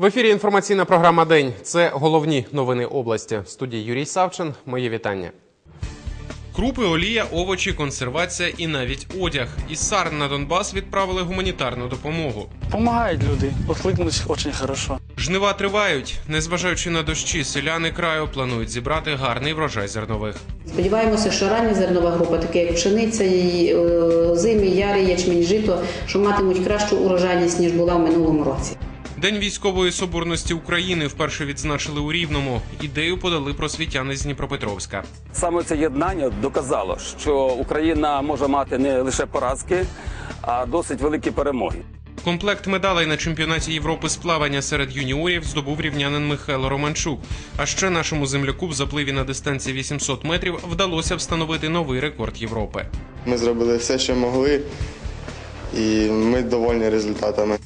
В ефірі інформаційна програма День. Це головні новини області. В студії Юрій Савчин. Моє вітання. Крупи, олія, овочі, консервація і навіть одяг. Із Сарн на Донбас відправили гуманітарну допомогу. Помогают люди, откликнулись очень хорошо. Жнива тривають. Незважаючи на дощі, селяни краю планують зібрати гарний врожай зернових. Сподіваємося, що рання зернова група, такі як пшениця, і, е, зимі, ярий, ячмінь, жито, що матимуть кращу урожайність ніж була в минулому році. День військової соборності України вперше відзначили у Рівному. Ідею подали просвітяни з Дніпропетровська. Саме це єднання доказало, що Україна може мати не лише поразки, а досить великі перемоги. Комплект медалей на чемпіонаті Європи з плавання серед юніорів здобув рівнянин Михайло Романчук. А ще нашому земляку в запливі на дистанції 800 метрів вдалося встановити новий рекорд Європи. Ми зробили все, що могли, і ми довольні результатами.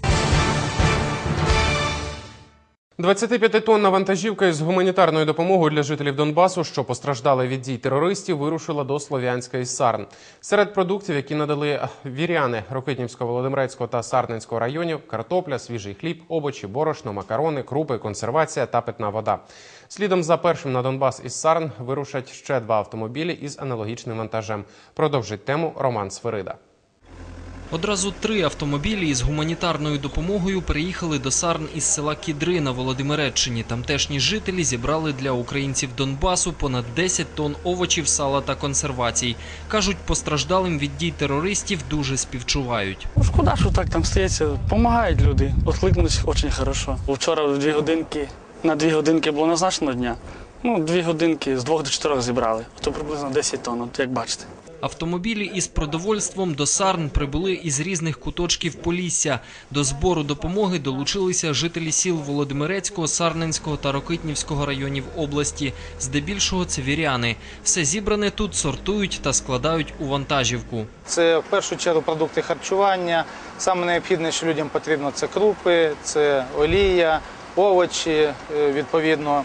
25-тонна вантажівка із гуманітарною допомогою для жителів Донбасу, що постраждали від дій терористів, вирушила до Слов'янська із Сарн. Серед продуктів, які надали віряни Рокитнівського, Володимирецького та Сарненського районів, картопля, свіжий хліб, овочі, борошно, макарони, крупи, консервація та питна вода. Слідом за першим на Донбас із Сарн вирушать ще два автомобілі із аналогічним вантажем. Продовжить тему Роман Сферида. Одразу три автомобілі із гуманітарною допомогою приїхали до Сарн із села Кідри на Володимиреччині. Тамтешні жителі зібрали для українців Донбасу понад 10 тонн овочів, сала та консервацій. Кажуть, постраждалим від дій терористів дуже співчувають. Ну, шкода, що так там стається. Помагають люди, откликнулись очень хорошо. Вчора дві годинки, на дві годинки було назначено дня. Ну, дві годинки з двох до чотирьох зібрали. То приблизно 10 тонн, от як бачите. Автомобілі із продовольством до Сарн прибули із різних куточків Полісся. До збору допомоги долучилися жителі сіл Володимирецького, Сарненського та Рокитнівського районів області. Здебільшого це віряни. Все зібране тут сортують та складають у вантажівку. Це в першу чергу продукти харчування. Саме необхідне, що людям потрібно, це крупи, це олія, овочі, е, відповідно,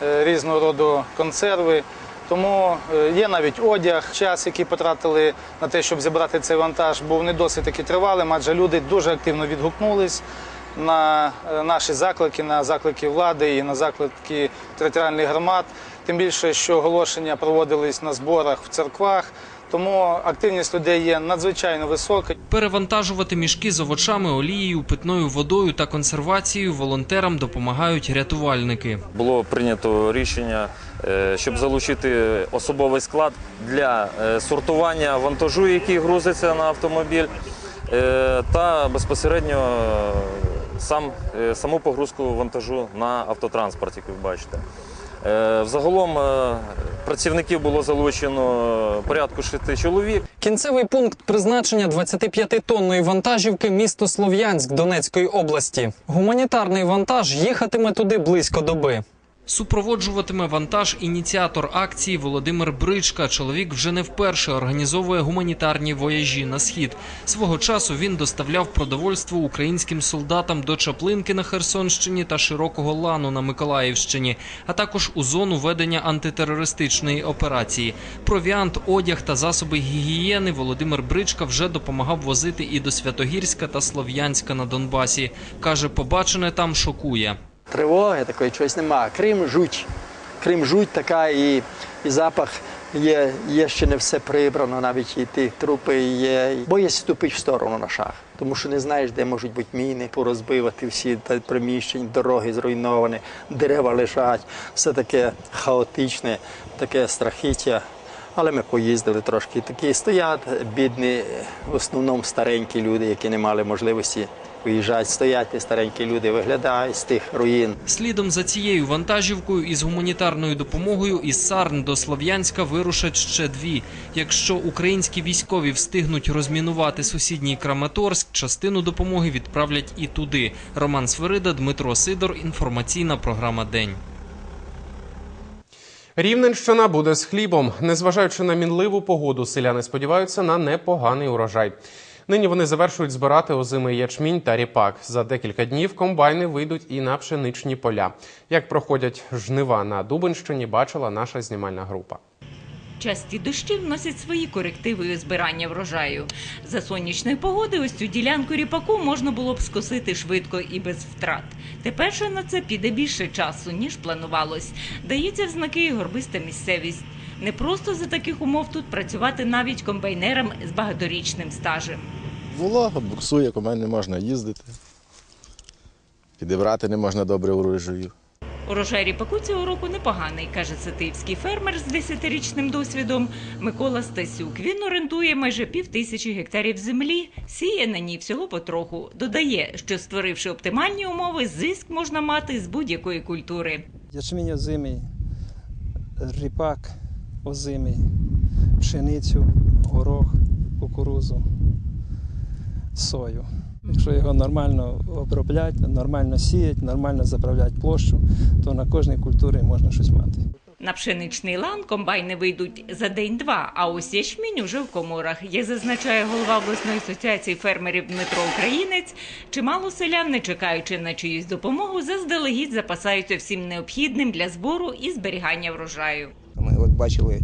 різного роду консерви. Тому е, є навіть одяг, час, який потратили на те, щоб зібрати цей вантаж, був не досить таки тривалим, адже люди дуже активно відгукнулись на е, наші заклики, на заклики влади і на заклики територіальних громад. Тим більше, що оголошення проводились на зборах в церквах. Тому активність людей є надзвичайно висока. Перевантажувати мішки з овочами, олією, питною водою та консервацією волонтерам допомагають рятувальники. було прийнято рішення, е, щоб залучити особовий склад для е, сортування вантажу, який грузиться на автомобіль, е, та безпосередньо сам, саму погрузку вантажу на автотранспорт, як ви бачите. Е, Взагалом е, працівників було залучено порядку шести чоловік. Кінцевий пункт призначення 25-тонної вантажівки місто Слов'янськ Донецької області. Гуманітарний вантаж їхатиме туди близько доби. Супроводжуватиме вантаж ініціатор акції Володимир Бричка. Чоловік вже не вперше організовує гуманітарні вояжі на схід. Свого часу він доставляв продовольство українським солдатам до Чаплинки на Херсонщині та Широкого Лану на Миколаївщині, а також у зону ведення антитерористичної операції. Провіант, одяг та засоби гігієни Володимир Бричка вже допомагав возити і до Святогірська та Слов'янська на Донбасі. каже, побачене там шокує. Тривоги такої чогось немає. Крим жуть. Крим жуть така і, і запах є, є ще не все прибрано, навіть і ті трупи є. Боїсь ступити в сторону на шах, тому що не знаєш, де можуть бути міни, порозбивати всі приміщення, дороги зруйновані, дерева лежать, все таке хаотичне, таке страхіття. Але ми поїздили трошки. Такі стоять бідні, в основному старенькі люди, які не мали можливості виїжджати. Стоять ті старенькі люди, виглядають з тих руїн. Слідом за цією вантажівкою із гуманітарною допомогою із Сарн до Слов'янська вирушать ще дві. Якщо українські військові встигнуть розмінувати сусідній Краматорськ, частину допомоги відправлять і туди. Роман Сверида, Дмитро Сидор. Інформаційна програма День. Рівненщина буде з хлібом. Незважаючи на мінливу погоду, селяни сподіваються на непоганий урожай. Нині вони завершують збирати озимий ячмінь та ріпак. За декілька днів комбайни вийдуть і на пшеничні поля. Як проходять жнива на Дубинщині, бачила наша знімальна група. Часті дощі вносять свої корективи у збирання врожаю. За сонячної погоди ось цю ділянку ріпаку можна було б скосити швидко і без втрат. Тепер же на це піде більше часу, ніж планувалось. Дається в знаки і горбиста місцевість. Не просто за таких умов тут працювати навіть комбайнерам з багаторічним стажем. Волога, буксує, команд не можна їздити. Підібрати не можна добре урожаю. Урожай ріпаку цього року непоганий, каже сатиївський фермер з 10-річним досвідом Микола Стасюк. Він орендує майже пів тисячі гектарів землі, сіє на ній всього потроху. Додає, що створивши оптимальні умови, зиск можна мати з будь-якої культури. Ячмінь озимий, ріпак озимий, пшеницю, горох, кукурузу, сою. Якщо його нормально обробляти, нормально сіять, нормально заправляти площу, то на кожній культурі можна щось мати. На пшеничний лан комбайни вийдуть за день-два, а ось ячмінь уже в коморах. Як зазначає голова обласної асоціації фермерів Дмитро Українець, чимало селян, не чекаючи на чиюсь допомогу, заздалегідь запасаються всім необхідним для збору і зберігання врожаю. Ми от бачили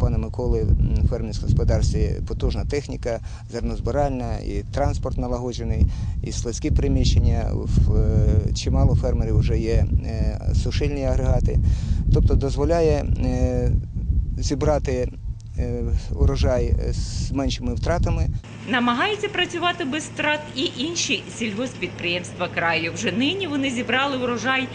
пана Миколи в фермерському господарстві потужна техніка, зернозбиральна, і транспорт налагоджений, і складські приміщення. В е, чимало фермерів вже є е, сушильні агрегати. Тобто дозволяє е, зібрати урожай з меншими втратами. Намагаються працювати без втрат і інші сільгоспідприємства краю. Вже нині вони зібрали урожай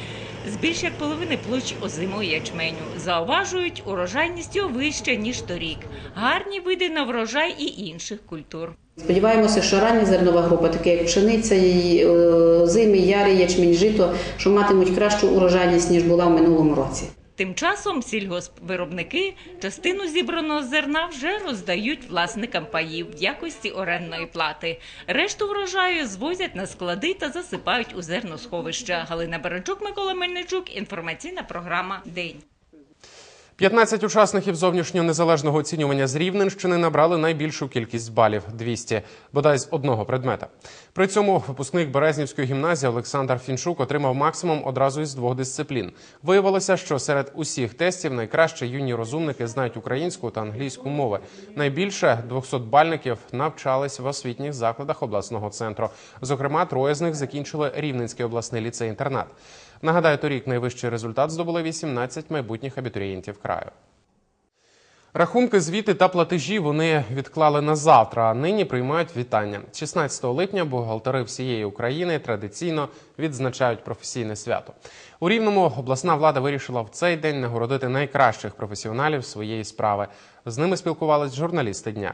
з більш як половини площ озимої ячменю. Зауважують, урожайність його вища, ніж торік. Гарні види на врожай і інших культур. Сподіваємося, що рання зернова група, таке як пшениця, зими, е, озимий, ярий, ячмінь, жито, що матимуть кращу урожайність, ніж була в минулому році. Тим часом сільгоспвиробники частину зібраного зерна вже роздають власникам паїв в якості орендної плати. Решту врожаю звозять на склади та засипають у зерносховища. Галина Баранчук, Микола Мельничук. Інформаційна програма День. 15 учасників зовнішнього незалежного оцінювання з Рівненщини набрали найбільшу кількість балів 200, бодай з одного предмета. При цьому випускник Березнівської гімназії Олександр Фінчук отримав максимум одразу із двох дисциплін. Виявилося, що серед усіх тестів найкраще юні розумники знають українську та англійську мови. Найбільше 200 бальників навчались в освітніх закладах обласного центру. Зокрема, троє з них закінчили Рівненський обласний ліцей-інтернат. Нагадаю, торік найвищий результат здобули 18 майбутніх абітурієнтів краю. Рахунки, звіти та платежі вони відклали на завтра, а нині приймають вітання. 16 липня бухгалтери всієї України традиційно відзначають професійне свято. У Рівному обласна влада вирішила в цей день нагородити найкращих професіоналів своєї справи. З ними спілкувались журналісти дня.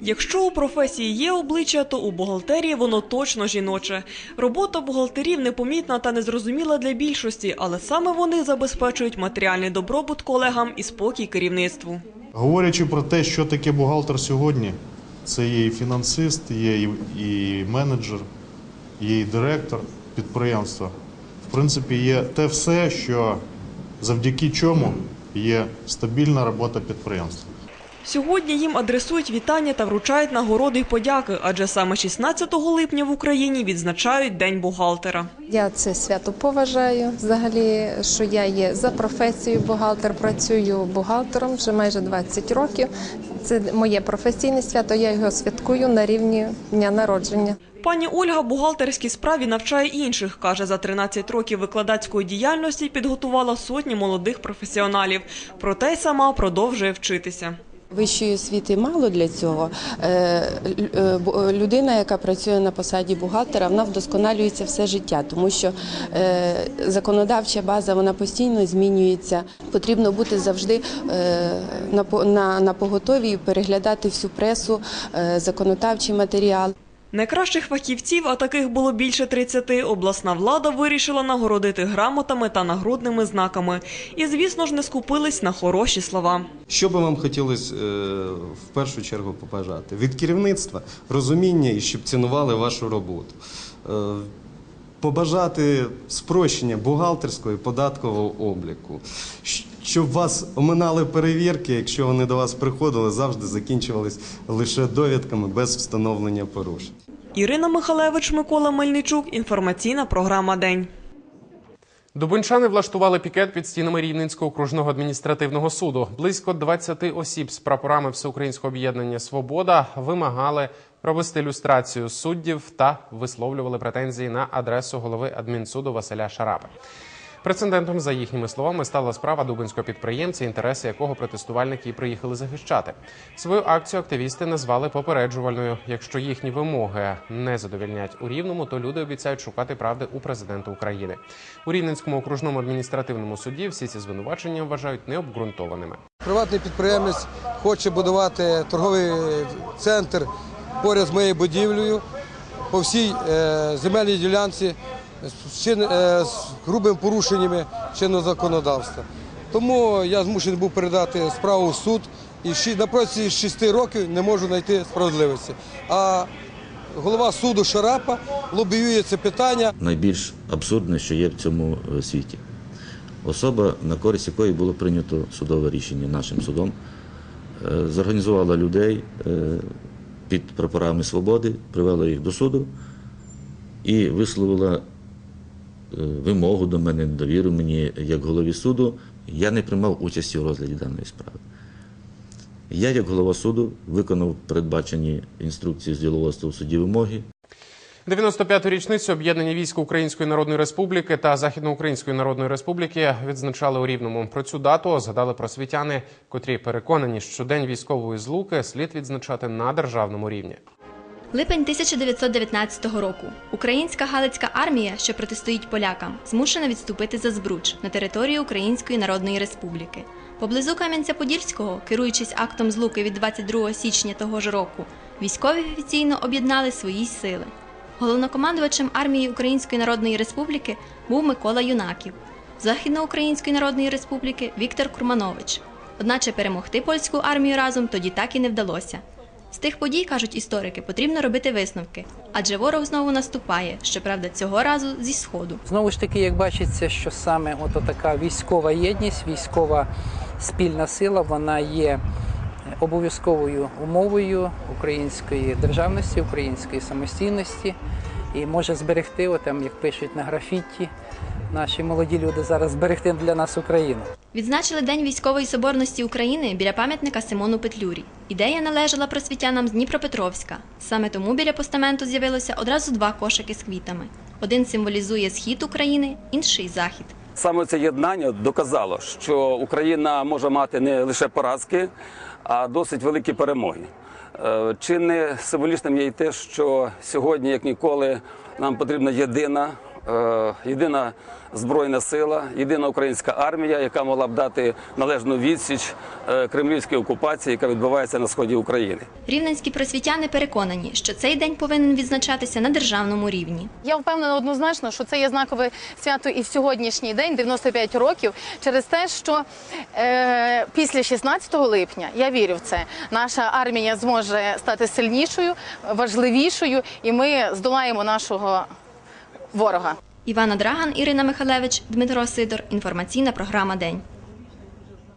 Якщо у професії є обличчя, то у бухгалтерії воно точно жіноче. Робота бухгалтерів непомітна та незрозуміла для більшості, але саме вони забезпечують матеріальний добробут колегам і спокій керівництву. Говорячи про те, що таке бухгалтер сьогодні, це є і фінансист, є і, менеджер, є і директор підприємства. В принципі, є те все, що завдяки чому є стабільна робота підприємства. Сьогодні їм адресують вітання та вручають нагороди й подяки, адже саме 16 липня в Україні відзначають День бухгалтера. Я це свято поважаю. Взагалі, що я є за професією бухгалтер, працюю бухгалтером вже майже 20 років. Це моє професійне свято. Я його святкую на рівні дня народження. Пані Ольга бухгалтерській справі навчає інших. Каже, за 13 років викладацької діяльності підготувала сотні молодих професіоналів. Проте й сама продовжує вчитися. Вищої освіти мало для цього. Е, е, е, Людина, яка працює на посаді бухгалтера, вона вдосконалюється все життя, тому що законодавча база вона постійно змінюється. Потрібно бути завжди на по- на, на поготові переглядати всю пресу, законодавчий матеріал. Найкращих фахівців, а таких було більше 30, обласна влада вирішила нагородити грамотами та нагрудними знаками. І, звісно ж, не скупились на хороші слова. Що би вам хотілося е, в першу чергу побажати? Від керівництва розуміння і щоб цінували вашу роботу. Е, побажати спрощення бухгалтерського і податкового обліку. Щоб вас оминали перевірки, якщо вони до вас приходили, завжди закінчувались лише довідками без встановлення порушень. Ірина Михалевич, Микола Мельничук. Інформаційна програма День. Дубинчани влаштували пікет під стінами Рівненського окружного адміністративного суду. Близько 20 осіб з прапорами Всеукраїнського об'єднання Свобода вимагали провести люстрацію суддів та висловлювали претензії на адресу голови адмінсуду Василя Шарапи. Прецедентом, за їхніми словами, стала справа дубинського підприємця, інтереси якого протестувальники приїхали захищати. Свою акцію активісти назвали попереджувальною. Якщо їхні вимоги не задовільнять у рівному, то люди обіцяють шукати правди у президента України. У Рівненському окружному адміністративному суді всі ці звинувачення вважають необґрунтованими. Приватний підприємець хоче будувати торговий центр поряд з моєю будівлею по всій е, земельній ділянці е, з грубими порушеннями чинного законодавства. Тому я змушений був передати справу в суд і на протязі 6 років не можу знайти справедливості. А голова суду Шарапа лобіює це питання. найбільш абсурдне, що є в цьому е, світі. Особа, на користь якої було прийнято судове рішення нашим судом, е, зорганізувала людей під прапорами свободи, привела їх до суду і висловила вимогу до мене, довіру мені як голові суду. Я не приймав участі у розгляді даної справи. Я, як голова суду, виконав передбачені інструкції з діловодства у суді вимоги. 95-ту річницю об'єднання військ Української Народної Республіки та Західноукраїнської Народної Республіки відзначали у Рівному. Про цю дату згадали просвітяни, котрі переконані, що день військової злуки слід відзначати на державному рівні. Липень 1919 року. Українська Галицька армія, що протистоїть полякам, змушена відступити за Збруч на територію Української Народної Республіки. Поблизу Кам'янця-Подільського, керуючись актом злуки від 22 січня того ж року, військові офіційно об'єднали свої сили. Головнокомандувачем армії Української Народної Республіки був Микола Юнаків, Західноукраїнської Народної Республіки Віктор Курманович. Одначе перемогти польську армію разом тоді так і не вдалося. З тих подій, кажуть історики, потрібно робити висновки, адже ворог знову наступає, щоправда, цього разу зі сходу. Знову ж таки, як бачиться, що саме от така військова єдність, військова спільна сила, вона є обов'язковою умовою української державності, української самостійності і може зберегти, отам, як пишуть на графіті, наші молоді люди зараз зберегти для нас Україну. Відзначили День військової соборності України біля пам'ятника Симону Петлюрі. Ідея належала просвітянам з Дніпропетровська. Саме тому біля постаменту з'явилося одразу два кошики з квітами. Один символізує схід України, інший захід. Саме це єднання доказало, що Україна може мати не лише поразки, а досить великі перемоги. Е, Чи не символічним є і те, що сьогодні, як ніколи, нам потрібна єдина, єдина збройна сила, єдина українська армія, яка могла б дати належну відсіч е, кремлівській окупації, яка відбувається на сході України. Рівненські просвітяни переконані, що цей день повинен відзначатися на державному рівні. Я впевнена однозначно, що це є знакове свято і в сьогоднішній день, 95 років, через те, що е, після 16 липня я вірю в це. Наша армія зможе стати сильнішою, важливішою, і ми здолаємо нашого ворога. Івана Драган, Ірина Михалевич, Дмитро Сидор. Інформаційна програма День.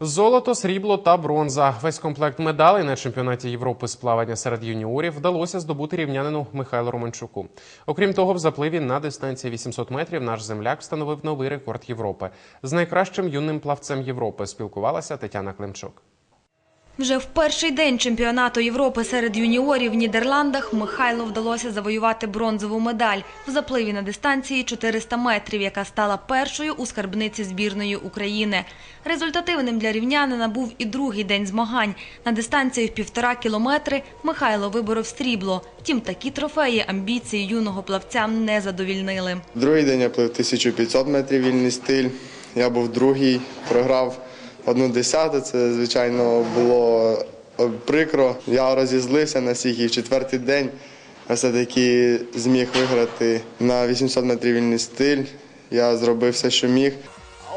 Золото, срібло та бронза. Весь комплект медалей на чемпіонаті Європи з плавання серед юніорів вдалося здобути рівнянину Михайлу Романчуку. Окрім того, в запливі на дистанції 800 метрів наш земляк встановив новий рекорд Європи. З найкращим юним плавцем Європи спілкувалася Тетяна Климчук. Вже в перший день чемпіонату Європи серед юніорів в Нідерландах Михайлу вдалося завоювати бронзову медаль в запливі на дистанції 400 метрів, яка стала першою у скарбниці збірної України. Результативним для рівнянина був і другий день змагань. На дистанції в півтора кілометри Михайло виборов срібло. Втім, такі трофеї амбіції юного плавця не задовільнили. Другий день я плив 1500 метрів вільний стиль. Я був другий, програв одну десяту. Це, звичайно, було е, прикро. Я розізлився на всіх і в четвертий день все-таки зміг виграти на 800 метрів вільний стиль. Я зробив все, що міг.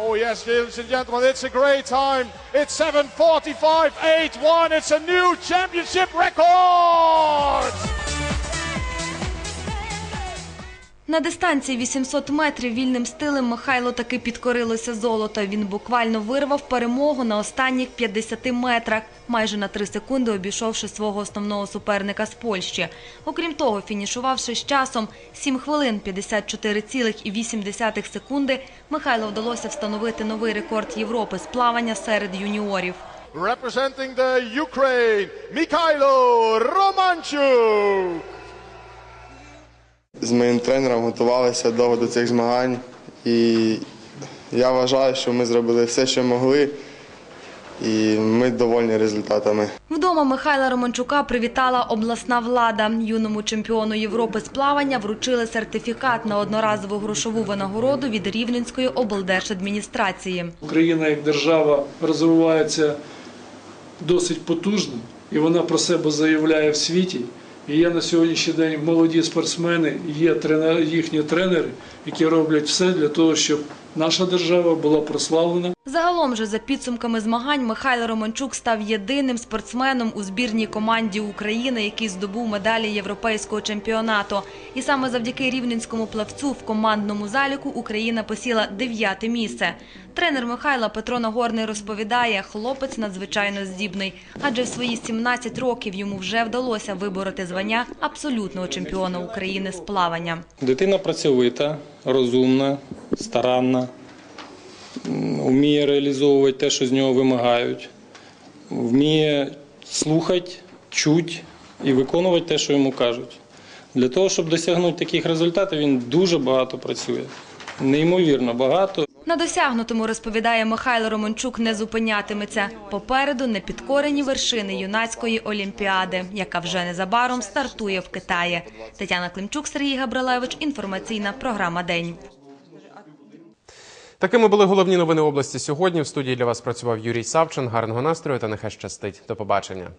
Oh yes, ladies and gentlemen, it's a great time. It's 7:45.81. It's a new championship record. На дистанції 800 метрів вільним стилем Михайло таки підкорилося золото. Він буквально вирвав перемогу на останніх 50 метрах, майже на 3 секунди обійшовши свого основного суперника з Польщі. Окрім того, фінішувавши з часом 7 хвилин 54,8 секунди, Михайло вдалося встановити новий рекорд Європи з плавання серед юніорів. Representing the Ukraine, Mikhailo Romanchuk. З моїм тренером готувалися довго до цих змагань, і я вважаю, що ми зробили все, що могли, і ми довольні результатами. Вдома Михайла Романчука привітала обласна влада. Юному чемпіону Європи з плавання вручили сертифікат на одноразову грошову винагороду від Рівненської облдержадміністрації. Україна як держава розвивається досить потужно, і вона про себе заявляє в світі. І є на сьогоднішній день молоді спортсмени, є їхні тренери, які роблять все для того, щоб наша держава була прославлена. Загалом же за підсумками змагань Михайло Романчук став єдиним спортсменом у збірній команді України, який здобув медалі європейського чемпіонату. І саме завдяки рівненському плавцю в командному заліку Україна посіла дев'яте місце. Тренер Михайла Петро Нагорний розповідає, хлопець надзвичайно здібний, адже в свої 17 років йому вже вдалося вибороти звання абсолютного чемпіона України з плавання. Дитина працьовита, розумна, старанна, вміє реалізовувати те, що з нього вимагають, вміє слухати, чути і виконувати те, що йому кажуть. Для того, щоб досягнути таких результатів, він дуже багато працює. Неймовірно багато. На досягнутому, розповідає Михайло Романчук, не зупинятиметься. Попереду непідкорені вершини юнацької олімпіади, яка вже незабаром стартує в Китаї. Тетяна Климчук, Сергій Габрилевич. Інформаційна програма День. Такими були головні новини області сьогодні. В студії для вас працював Юрій Савчин. Гарного настрою та нехай щастить. До побачення.